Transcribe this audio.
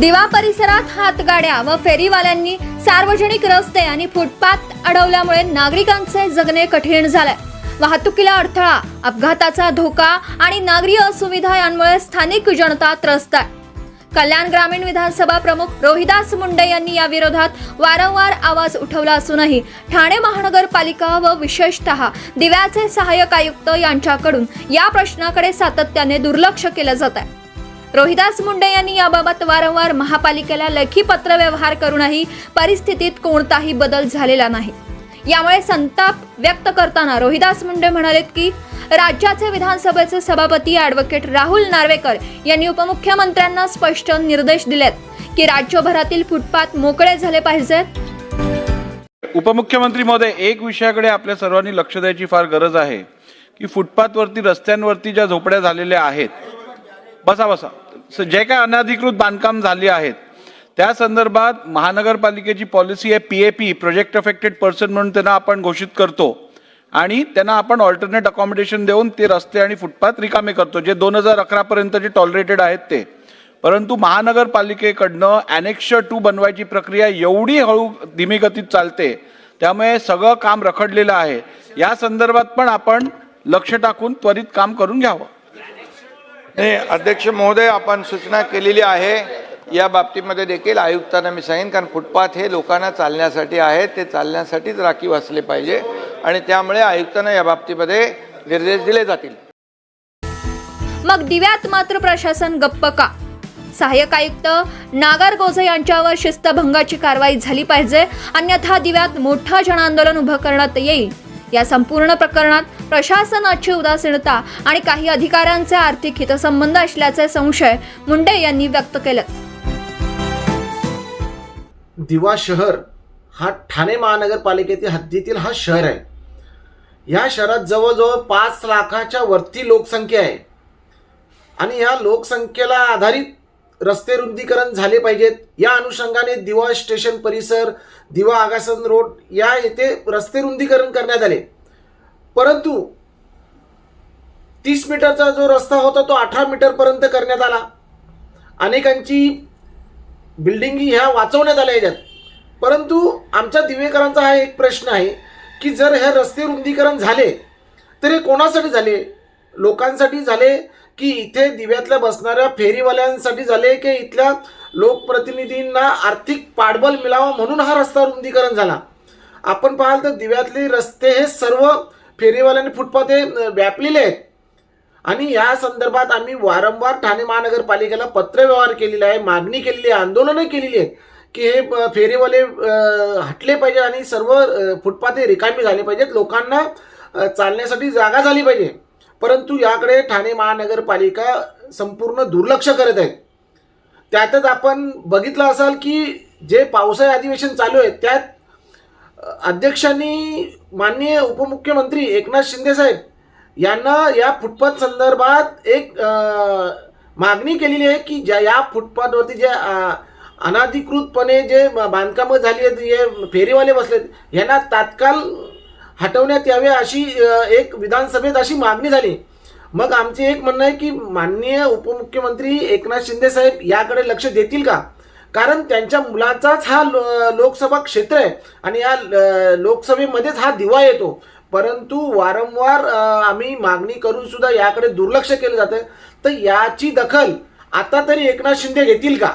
दिवा परिसरात हातगाड्या व फेरीवाल्यांनी सार्वजनिक रस्ते आणि फुटपाथ अडवल्यामुळे नागरिकांचे जगणे कठीण झालंय वाहतुकीला अडथळा अपघाताचा धोका आणि नागरी असुविधा यांमुळे स्थानिक जनता त्रस्त आहे. कल्याण ग्रामीण विधानसभा प्रमुख रोहिदास मुंडे यांनी या विरोधात वारंवार आवाज उठवला असूनही ठाणे महानगरपालिका व विशेषतः दिव्याचे सहाय्यक आयुक्त यांच्याकडून या प्रश्नाकडे सातत्याने दुर्लक्ष केलं जात आहे. रोहिदास मुंडे यांनी याबाबत वारंवार महापालिकेला लेखी पत्रव्यवहार करूनही परिस्थितीत कोणताही बदल झालेला नाही. यामुळे संताप व्यक्त करताना रोहिदास मुंडे म्हणालेत की राज्याचे विधानसभेचे सभापती ॲडव्होकेट राहुल नार्वेकर यांनी उपमुख्यमंत्र्यांना स्पष्ट निर्देश दिलेत की राज्यभरातील फुटपाथ मोकळे झाले पाहिजेत. उपमुख्यमंत्री महोदय एक विषयाकडे आपल्या सर्वांनी लक्ष द्यायची फार गरज आहे की फुटपाथवरती रस्त्यांवरती ज्या झोपड्या झालेल्या आहेत बसा बसा. जे काय अनधिकृत बांधकाम झाले आहेत त्या संदर्भात महानगरपालिकेची पॉलिसी आहे P A P project affected person म्हणून त्यांना आपण घोषित करतो. आणि त्यांना आपण ऑल्टरनेट अकॉमोडेशन देऊन ते रस्ते आणि फुटपाथ रिकामे करतो जे दोन हजार अकरापर्यंत जे टॉलरेटेड आहेत ते. परंतु महानगरपालिकेकडनं ॲनेक्श टू बनवायची प्रक्रिया एवढी हळू धीमी गतीत चालते त्यामुळे सगळं काम रखडलेलं आहे. या संदर्भात पण आपण लक्ष टाकून त्वरित काम करून घ्यावं. नाही अध्यक्ष महोदय आपण सूचना केलेली आहे. या बाबतीमध्ये देखील आयुक्तांना मी सांगेन कारण फुटपाथ हे लोकांना चालण्यासाठी आहे ते चालण्यासाठीच राखीव असले पाहिजे. आणि त्यामुळे आयुक्तांना या बाबतीमध्ये निर्देश दिले जातील. मग दिव्यात मात्र प्रशासन गप्प का? सहाय्यक आयुक्त नागर गोझे यांच्यावर शिस्तभंगाची कारवाई झाली पाहिजे. अन्यथा दिव्यात मोठं जनआंदोलन उभं करण्यात येईल. या संपूर्ण प्रकरणात प्रशासनाची उदासीनता आणि काही अधिकाऱ्यांचे आर्थिक हितसंबंध असल्याचे संशय मुंडे यांनी व्यक्त केले. दिवा शहर हा ठाणे महानगरपालिकेतील हद्दीतील हा शहर आहे. या शहरात जवळजवळ पाच लाखाच्या वरती लोकसंख्या आहे. आणि या लोकसंख्येला आधारित रस्ते रुंदीकरण झाले पाहिजेत. या अनुषंगाने दिवा स्टेशन परिसर दिवा आगासन रोड या येथे रस्ते रुंदीकरण करण्यात आले. परंतु तीस मीटरचा जो रस्ता होता तो अठरा मीटरपर्यंत करण्यात आला. अनेकांची बिल्डिंगी ह्या वाचवण्यात आल्या याच्यात. परंतु आमच्या दिवेकरांचा हा एक प्रश्न आहे की जर हे रस्ते रुंदीकरण झाले तर हे कोणासाठी झाले? लोकांसाठी झाले की इथे दिव्यातल्या बसणाऱ्या फेरीवाल्यांसाठी झाले की इथल्या लोकप्रतिनिधींना आर्थिक पाठबळ मिळावं म्हणून हा रस्ता रुंदीकरण झाला? आपण पाहाल तर दिव्यातले रस्ते हे सर्व फेरीवाल्यांनी फुटपाथ हे व्यापलेले आहेत. आणि या संदर्भात आम्ही वारंवार ठाणे महानगरपालिकेला पत्रव्यवहार केलेला आहे मागणी केलेली आहे आंदोलनं केलेली आहेत की हे फेरीवाले हटले पाहिजे आणि सर्व फुटपाथे फुटपाथ हे रिकामी झाले पाहिजेत. लोकांना चालण्यासाठी जागा झाली पाहिजे. परंतु याकडे ठाणे महानगरपालिका संपूर्ण दुर्लक्ष करत आहेत. त्यातच आपण बघितलं असाल की जे पावसाळी अधिवेशन चालू आहे त्यात अध्यक्षांनी माननीय उपमुख्यमंत्री एकनाथ शिंदे साहेब यांना या फुटपाथ संदर्भात एक मागणी केलेली आहे की ज्या या फुटपाथवरती जे अनाधिकृतपणे जे बांधकामं झाली आहेत जे फेरीवाले बसलेत यांना तात्काळ हटवण्यात यावे अशी एक विधानसभेत अशी मागणी झाली. मग आमचे एक म्हणणं आहे की माननीय उपमुख्यमंत्री एकनाथ शिंदे साहेब याकडे लक्ष देतील का? कारण त्यांच्या मुलाचाच हा लो- लोकसभा क्षेत्र आहे आणि या ल- लोकसभेमध्येच हा दिवा येतो. परंतु वारंवार आम्ही मागणी करून सुद्धा याकडे दुर्लक्ष केलं जातं तर याची दखल आता तरी एकनाथ शिंदे घेतील का?